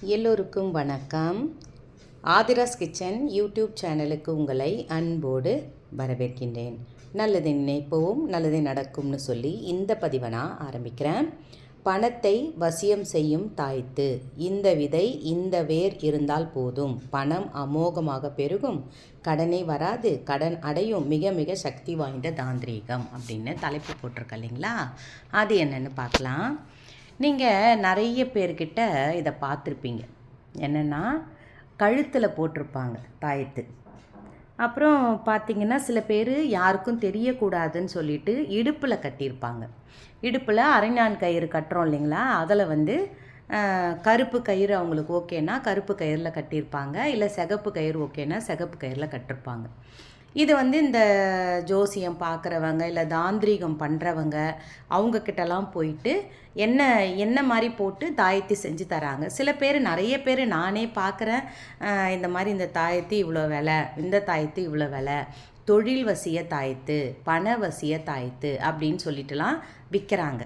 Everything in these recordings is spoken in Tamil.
எல்லோருக்கும் வணக்கம். ஆதிராஸ் கிச்சன் யூடியூப் சேனலுக்கு உங்களை அன்போடு வரவேற்கின்றேன். நல்லதை நினைப்போம் நல்லதை நடக்கும்னு சொல்லி இந்த பதிவை நான் ஆரம்பிக்கிறேன். பணத்தை வசியம் செய்யும் தாய்த்து இந்த விதை இந்த வேர் இருந்தால் போதும். பணம் அமோகமாக பெருகும். கடனை வராது கடன் அடையும். மிக மிக சக்தி வாய்ந்த தாந்திரீகம் அப்படின்னு தலைப்பு போட்டிருக்க இல்லைங்களா? அது என்னென்னு பார்க்கலாம். நீங்கள் நிறைய பேர்கிட்ட இதை பார்த்துருப்பீங்க. என்னென்னா கழுத்தில் போட்டிருப்பாங்க தாயத்து. அப்புறம் பார்த்திங்கன்னா சில பேர் யாருக்கும் தெரியக்கூடாதுன்னு சொல்லிட்டு இடுப்பில் கட்டியிருப்பாங்க. இடுப்பில் அரைஞான் கயிறு கட்டுறோம் இல்லைங்களா? அதில் வந்து கருப்பு கயிறு அவங்களுக்கு ஓகேன்னா கருப்பு கயிறில் கட்டியிருப்பாங்க. இல்லை சிகப்பு கயிறு ஓகேன்னா சிகப்பு கயிறில் கட்டிருப்பாங்க. இது வந்து இந்த ஜோசியம் பார்க்குறவங்க இல்லை தாந்திரீகம் பண்ணுறவங்க அவங்கக்கிட்டலாம் போயிட்டு என்ன என்ன மாதிரி போட்டு தாயத்தி செஞ்சு தராங்க. சில பேர் நிறைய பேர் நானே பார்க்குறேன் இந்த மாதிரி இந்த தாயத்து இவ்வளோ விலை இந்த தாயத்து இவ்வளோ விலை தொழில் வசிய தாயத்து பண வசிய தாயத்து அப்படின்னு சொல்லிட்டுலாம் விற்கிறாங்க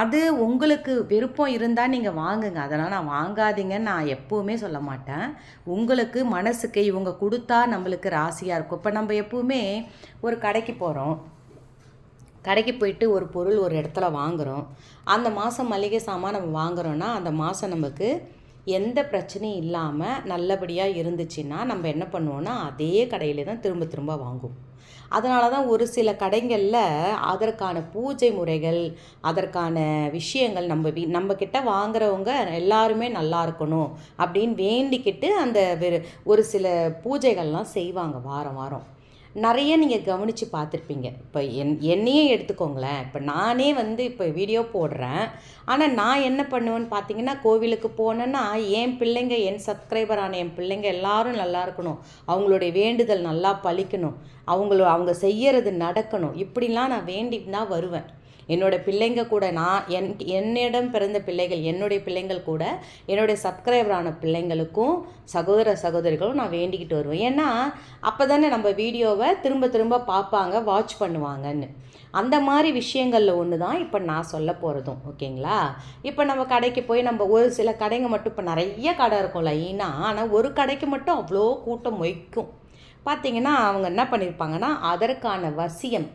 அது உங்களுக்கு விருப்பம் இருந்தால் நீங்கள் வாங்குங்க. அதெல்லாம் நான் வாங்காதீங்கன்னு நான் எப்போவுமே சொல்ல மாட்டேன். உங்களுக்கு மனசுக்கு இவங்க கொடுத்தா நம்மளுக்கு ராசியாக இருக்கும். இப்போ நம்ம எப்போவுமே ஒரு கடைக்கு போகிறோம் கடைக்கு போயிட்டு ஒரு பொருள் ஒரு இடத்துல வாங்குகிறோம் அந்த மாதம் மளிகை சாமான் நம்ம வாங்குறோன்னா அந்த மாதம் நமக்கு எந்த பிரச்சனையும் இல்லாமல் நல்லபடியாக இருந்துச்சுன்னா நம்ம என்ன பண்ணுவோன்னா அதே கடையிலே தான் திரும்ப திரும்ப வாங்குவோம். அதனால தான் ஒரு சில கடைகளில் அதற்கான பூஜை முறைகள் அதற்கான விஷயங்கள் நம்ம வீ நம்மக்கிட்ட வாங்குறவங்க எல்லாருமே நல்லா இருக்கணும் அப்படின்னு வேண்டிக்கிட்டு அந்த ஒரு சில பூஜைகள்லாம் செய்வாங்க வாரம் வாரம். நிறைய நீங்கள் கவனித்து பார்த்துருப்பீங்க. இப்போ என் என்னையே எடுத்துக்கோங்களேன். இப்போ நானே வந்து இப்போ வீடியோ போடுறேன். ஆனால் நான் என்ன பண்ணுவேன்னு பார்த்தீங்கன்னா கோவிலுக்கு போனேன்னா என் பிள்ளைங்க என் சப்ஸ்கிரைபரான என் பிள்ளைங்க எல்லாரும் நல்லா இருக்கணும். அவங்களுடைய வேண்டுதல் நல்லா பழிக்கணும். அவங்கள அவங்க செய்யறது நடக்கணும். இப்படிலாம் நான் வேண்டிட்டு தான் வருவேன். என்னோட பிள்ளைங்க கூட நான் என் என்னிடம் பிறந்த பிள்ளைகள் என்னுடைய பிள்ளைங்கள் கூட என்னுடைய சப்ஸ்கிரைபரான பிள்ளைங்களுக்கும் சகோதர சகோதரிகளும் நான் வேண்டிக்கிட்டு வருவேன். ஏன்னா அப்போ தானே நம்ம வீடியோவை திரும்ப திரும்ப பார்ப்பாங்க வாட்ச் பண்ணுவாங்கன்னு. அந்த மாதிரி விஷயங்களில் ஒன்று தான் இப்போ நான் சொல்ல போகிறதும் ஓகேங்களா? இப்போ நம்ம கடைக்கு போய் நம்ம ஒரு சில கடைங்க மட்டும் இப்போ நிறைய கடை இருக்கும் லைனாக ஆனால் ஒரு கடைக்கு மட்டும் அவ்வளோ கூட்டம் மொய்க்கும். பார்த்தீங்கன்னா அவங்க என்ன பண்ணியிருப்பாங்கன்னா அதற்கான வசியம்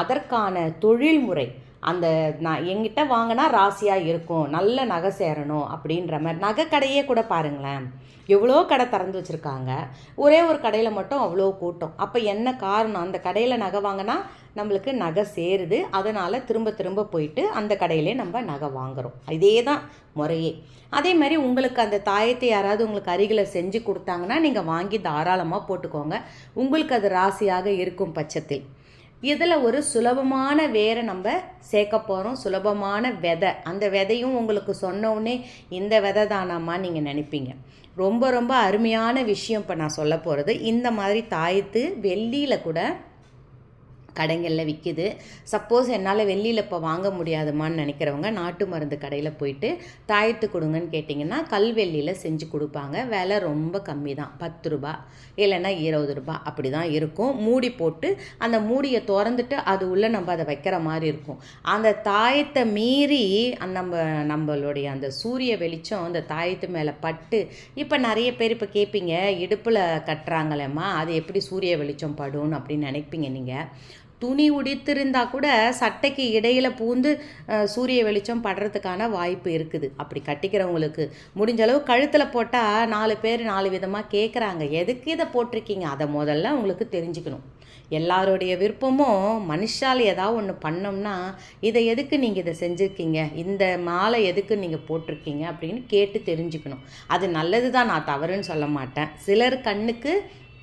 அதற்கான தொழில்முறை அந்த நான் எங்கிட்ட வாங்கினா ராசியாக இருக்கும் நல்ல நகை சேரணும் அப்படின்ற மாதிரி. நகை கடையே கூட பாருங்களேன். எவ்வளோ கடை திறந்து வச்சுருக்காங்க. ஒரே ஒரு கடையில் மட்டும் அவ்வளோ கூட்டம். அப்போ என்ன காரணம்? அந்த கடையில் நகை வாங்கினா நம்மளுக்கு நகை சேருது. அதனால் திரும்ப திரும்ப போயிட்டு அந்த கடையிலே நம்ம நகை வாங்குகிறோம் இதே தான் முறையே. அதே மாதிரி உங்களுக்கு அந்த தாயத்தை யாராவது உங்களுக்கு அருகில் செஞ்சு கொடுத்தாங்கன்னா நீங்கள் வாங்கி தாராளமாக போட்டுக்கோங்க. உங்களுக்கு அது ராசியாக இருக்கும் பட்சத்தில். இதில் ஒரு சுலபமான வேரை நம்ம சேர்க்க போகிறோம் சுலபமான விதை. அந்த விதையும் உங்களுக்கு சொன்னோடனே இந்த விதை தானாம்மா நீங்கள் நினைப்பீங்க. ரொம்ப ரொம்ப அருமையான விஷயம் இப்போ நான் சொல்ல போகிறது இந்த மாதிரி தாயத்து வெள்ளியில் கூட கடைங்களில் விற்கிது சப்போஸ் என்னால் வெளியில் இப்போ வாங்க முடியாதுமான்னு நினைக்கிறவங்க நாட்டு மருந்து கடையில் போயிட்டு தாயத்து கொடுங்கன்னு கேட்டிங்கன்னா கல்வெள்ளியில் செஞ்சு கொடுப்பாங்க. விலை ரொம்ப கம்மி தான் பத்து ரூபா இல்லைன்னா இருபது ரூபா அப்படி தான் இருக்கும். மூடி போட்டு அந்த மூடியை திறந்துட்டு அது உள்ளே நம்ம அதை வைக்கிற மாதிரி இருக்கும். அந்த தாயத்தை மீறி அந்த நம்ம நம்மளுடைய அந்த சூரிய வெளிச்சம் அந்த தாயத்து மேலே பட்டு இப்போ நிறைய பேர் இப்போ கேட்பீங்க இடுப்பில் கட்டுறாங்களேம்மா அது எப்படி சூரிய வெளிச்சம் படும் அப்படின்னு நினைப்பீங்க நீங்கள் துணி உடித்திருந்தா கூட சட்டைக்கு இடையில் பூந்து சூரிய வெளிச்சம் படுறதுக்கான வாய்ப்பு இருக்குது. அப்படி கட்டிக்கிறவங்களுக்கு முடிஞ்ச அளவு கழுத்தில் போட்டால் நாலு பேர் நாலு விதமாக கேட்குறாங்க எதுக்கு இதை போட்டிருக்கீங்க? அதை முதல்ல உங்களுக்கு தெரிஞ்சுக்கணும். எல்லாருடைய விருப்பமும் மனுஷால் ஏதாவது ஒன்று பண்ணோம்னா இதை எதுக்கு நீங்கள் இதை செஞ்சுருக்கீங்க? இந்த மாலை எதுக்கு நீங்கள் போட்டிருக்கீங்க? அப்படின்னு கேட்டு தெரிஞ்சுக்கணும். அது நல்லது தான் நான் தவறுன்னு சொல்ல மாட்டேன். சிலர் கண்ணுக்கு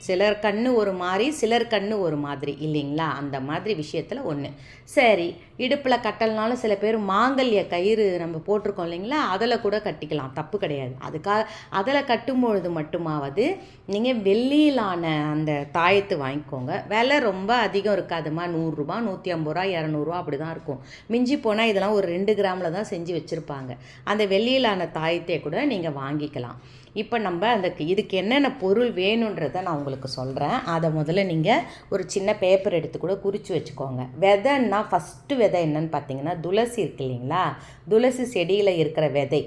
சிலர் கண்ணு ஒரு மாதிரி சிலர் கண்ணு ஒரு மாதிரி இல்லைங்களா? அந்த மாதிரி விஷயத்தில் ஒன்று சரி இடுப்பில் கட்டலனாலும் சில பேர் மாங்கல்ய கயிறு நம்ம போட்டிருக்கோம் இல்லைங்களா? அதில் கூட கட்டிக்கலாம் தப்பு கிடையாது. அதுக்காக அதில் கட்டும்பொழுது மட்டுமாவது நீங்கள் வெள்ளியிலான அந்த தாயத்து வாங்கிக்கோங்க. விலை ரொம்ப அதிகம் இருக்காதுமா நூறுரூபா நூற்றி ஐம்பது ரூபா இரநூறுவா அப்படி தான் இருக்கும். மிஞ்சி போனால் இதெல்லாம் ஒரு ரெண்டு கிராமில் தான் செஞ்சு வச்சுருப்பாங்க. அந்த வெள்ளியிலான தாயத்தை கூட நீங்கள் வாங்கிக்கலாம். இப்போ நம்ம அந்த இதுக்கு என்னென்ன பொருள் வேணுன்றதை நான் உங்களுக்கு சொல்கிறேன் அதை முதல்ல நீங்கள் ஒரு சின்ன பேப்பர் எடுத்து கூட குறித்து வச்சுக்கோங்க. விதைன்னா ஃபஸ்ட்டு விதை என்னன்னு பார்த்தீங்கன்னா துளசி இருக்கு இல்லைங்களா? துளசி செடியில் இருக்கிற விதை.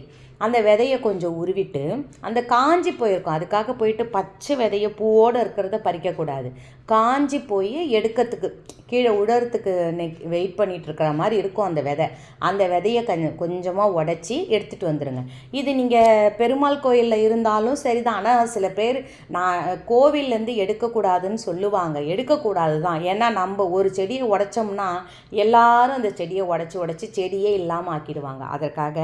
அந்த விதையை கொஞ்சம் உருவிட்டு அந்த காஞ்சி போயிருக்கும். அதுக்காக போயிட்டு பச்சை விதையை பூவோடு இருக்கிறத பறிக்கக்கூடாது. காஞ்சி போய் எடுக்கிறதுக்கு கீழே உடறத்துக்கு நெக் வெயிட் பண்ணிகிட்ருக்கிற மாதிரி இருக்கும் அந்த விதை. அந்த விதையை கொஞ்சம் கொஞ்சமாக உடச்சி எடுத்துகிட்டு வந்துடுங்க இது நீங்கள் பெருமாள் கோயிலில் இருந்தாலும் சரிதான். ஆனால் சில பேர் நான் கோவில்லேருந்து எடுக்கக்கூடாதுன்னு சொல்லுவாங்க. எடுக்கக்கூடாது தான் ஏன்னா நம்ம ஒரு செடியை உடைச்சோம்னா எல்லாரும் அந்த செடியை உடச்சி உடச்சி செடியே இல்லாமல் ஆக்கிடுவாங்க. அதற்காக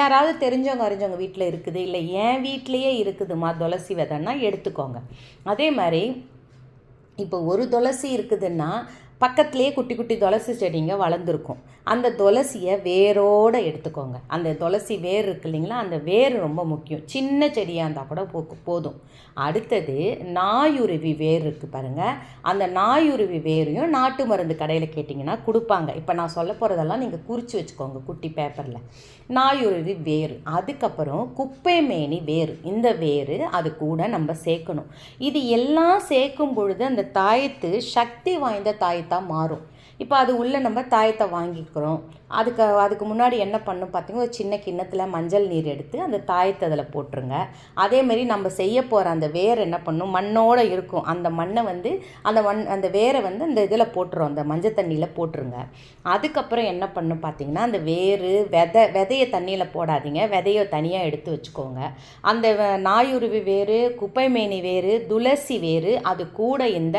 யாராவது தெரிஞ்சவங்க அறிஞ்சவங்க வீட்டில் இருக்குது இல்லை என் வீட்லேயே இருக்குதுமா துளசி விதைன்னா எடுத்துக்கோங்க. அதே மாதிரி இப்போ ஒரு துளசி இருக்குதுன்னா பக்கத்துலேயே குட்டி குட்டி துளசி செடிங்க வளர்ந்துருக்கும். அந்த துளசியை வேரோடு எடுத்துக்கோங்க. அந்த துளசி வேர் இருக்கு இல்லைங்களா அந்த வேர் ரொம்ப முக்கியம். சின்ன செடியாக இருந்தால் கூட போ போதும். அடுத்தது நாயுருவி வேர் இருக்குது பாருங்கள் அந்த நாயுருவி வேரையும் நாட்டு மருந்து கடையில் கேட்டிங்கன்னா கொடுப்பாங்க. இப்போ நான் சொல்ல போகிறதெல்லாம் நீங்கள் குறித்து வச்சுக்கோங்க குட்டி பேப்பரில். நாயுருவி வேர் அதுக்கப்புறம் குப்பை மேனி வேர். இந்த வேர் அது கூட நம்ம சேர்க்கணும். இது எல்லாம் சேர்க்கும் பொழுது அந்த தாயத்து சக்தி வாய்ந்த தாயத்து தாயத்தாக மாறும். இப்போ அது உள்ளே நம்ம தாயத்தை வாங்கிக்கிறோம். அதுக்கு அதுக்கு முன்னாடி என்ன பண்ணும் பார்த்தீங்கன்னா ஒரு சின்ன கிண்ணத்தில் மஞ்சள் நீர் எடுத்து அந்த தாயத்தை அதில் போட்டுருங்க. அதேமாரி நம்ம செய்ய போகிற அந்த வேர் என்ன பண்ணும்? மண்ணோடு இருக்கும். அந்த மண்ணை வந்து அந்த மண் அந்த வேரை வந்து அந்த இதில் போட்டுரும். அந்த மஞ்சள் தண்ணியில் போட்டுருங்க. அதுக்கப்புறம் என்ன பண்ணும் பார்த்தீங்கன்னா அந்த வேர் விதை விதையை தண்ணியில் போடாதீங்க. விதையை தனியாக எடுத்து வச்சுக்கோங்க. அந்த நாயுருவி வேர் குப்பைமேனி வேர் துளசி வேர் அது கூட இந்த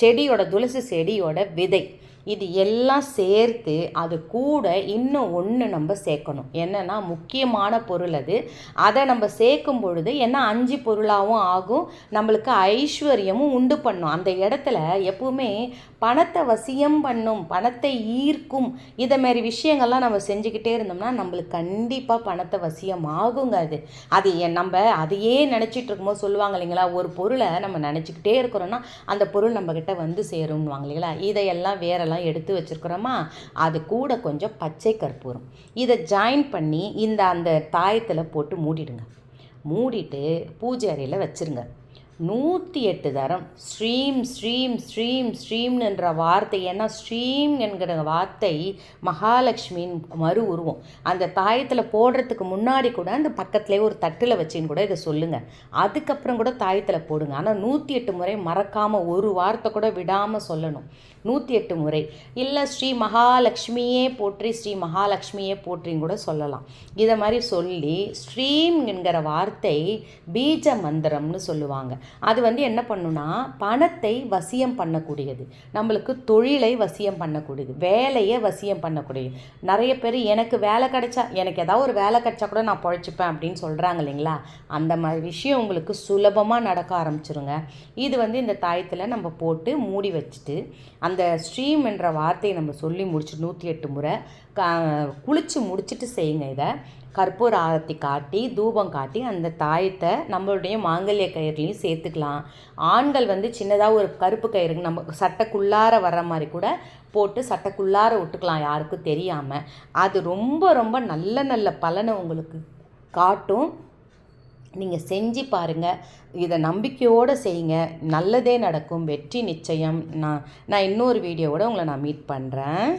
செடியோட துளசி செடியோட விதை. இது எல்லாம் சேர்த்து அது கூட இன்னும் ஒன்று நம்ம சேர்க்கணும். என்னென்னா முக்கியமான பொருள் அது. அதை நம்ம சேர்க்கும் பொழுது என்ன அஞ்சு பொருளாகவும் ஆகும். நம்மளுக்கு ஐஸ்வர்யமும் உண்டு பண்ணும். அந்த இடத்துல எப்பவுமே பணத்தை வசியம் பண்ணும் பணத்தை ஈர்க்கும் இதை மாதிரி விஷயங்கள்லாம் நம்ம செஞ்சுக்கிட்டே இருந்தோம்னா நம்மளுக்கு கண்டிப்பாக பணத்தை வசியம் ஆகுங்க அது. அது எ- நம்ம அதையே நினச்சிட்டு இருக்கும்போது சொல்லுவாங்க இல்லைங்களா ஒரு பொருளை நம்ம நினச்சிக்கிட்டே இருக்கிறோன்னா அந்த பொருள் நம்மக்கிட்ட வந்து சேரும்னுவாங்க இல்லைங்களா. இதையெல்லாம் வேறெல்லாம் எடுத்து வச்சுருக்குறோமா? அது கூட கொஞ்சம் பச்சை கற்பூரம். இதை ஜாயின் பண்ணி இந்த அந்த தாயத்தில் போட்டு மூடிடுங்க. மூடிட்டு பூஜை அறையில் வச்சிருங்க. நூற்றி எட்டு தரம். ஸ்ரீம் ஸ்ரீம் ஸ்ரீம் ஸ்ரீம்னுன்ற வார்த்தை. ஏன்னா ஸ்ரீம் என்கிற வார்த்தை மகாலட்சுமியின் மறு உருவம். அந்த தாயத்தில் போடுறதுக்கு முன்னாடி கூட அந்த பக்கத்துலேயே ஒரு தட்டில் வச்சின்னு கூட இதை சொல்லுங்கள் அதுக்கப்புறம் கூட தாயத்தில் போடுங்க. ஆனால் நூற்றி எட்டு முறை மறக்காமல் ஒரு வார்த்தை கூட விடாமல் சொல்லணும். நூற்றி எட்டு முறை. இல்லை ஸ்ரீ மகாலட்சுமியே போற்றி ஸ்ரீ மகாலட்சுமியே போற்றின்னு கூட சொல்லலாம். இதை மாதிரி சொல்லி ஸ்ரீம் என்கிற வார்த்தை பீஜ மந்திரம்னு சொல்லுவாங்க. அது வந்து என்ன பண்ணுன்னா பணத்தை வசியம் பண்ணக்கூடியது. நம்மளுக்கு தொழிலை வசியம் பண்ணக்கூடியது. வேலையை வசியம் பண்ணக்கூடியது. நிறைய பேர் எனக்கு வேலை கிடைச்சா எனக்கு ஏதாவது ஒரு வேலை கிடைச்சா கூட நான் பழைச்சிப்பேன் அப்படின்னு சொல்கிறாங்க இல்லைங்களா? அந்த மாதிரி விஷயம் உங்களுக்கு சுலபமாக நடக்க ஆரம்பிச்சிருங்க. இது வந்து இந்த தாயத்தில் நம்ம போட்டு மூடி வச்சுட்டு அந்த ஸ்ட்ரீம் என்ற வார்த்தையை நம்ம சொல்லி முடிச்சு நூற்றி எட்டு முறை க குளித்து முடிச்சுட்டு செய்யுங்க இதை. கற்பூர ஆரத்தி காட்டி தூபம் காட்டி அந்த தாயத்தை நம்மளுடைய மாங்கல்ய கயிறுலையும் சேர்த்து சேர்த்துக்கலாம். ஆண்கள் வந்து சின்னதாக ஒரு கருப்பு கயிறு நம்ம சட்டைக்குள்ளார வர்ற மாதிரி கூட போட்டு சட்டைக்குள்ளார விட்டுக்கலாம் யாருக்கும் தெரியாமல் அது ரொம்ப ரொம்ப நல்ல நல்ல பலனை உங்களுக்கு காட்டும். நீங்கள் செஞ்சு பாருங்கள் இதை நம்பிக்கையோடு செய்யுங்க. நல்லதே நடக்கும். வெற்றி நிச்சயம். நான் நான் இன்னொரு வீடியோவோட உங்களை நான் மீட் பண்ணுறேன்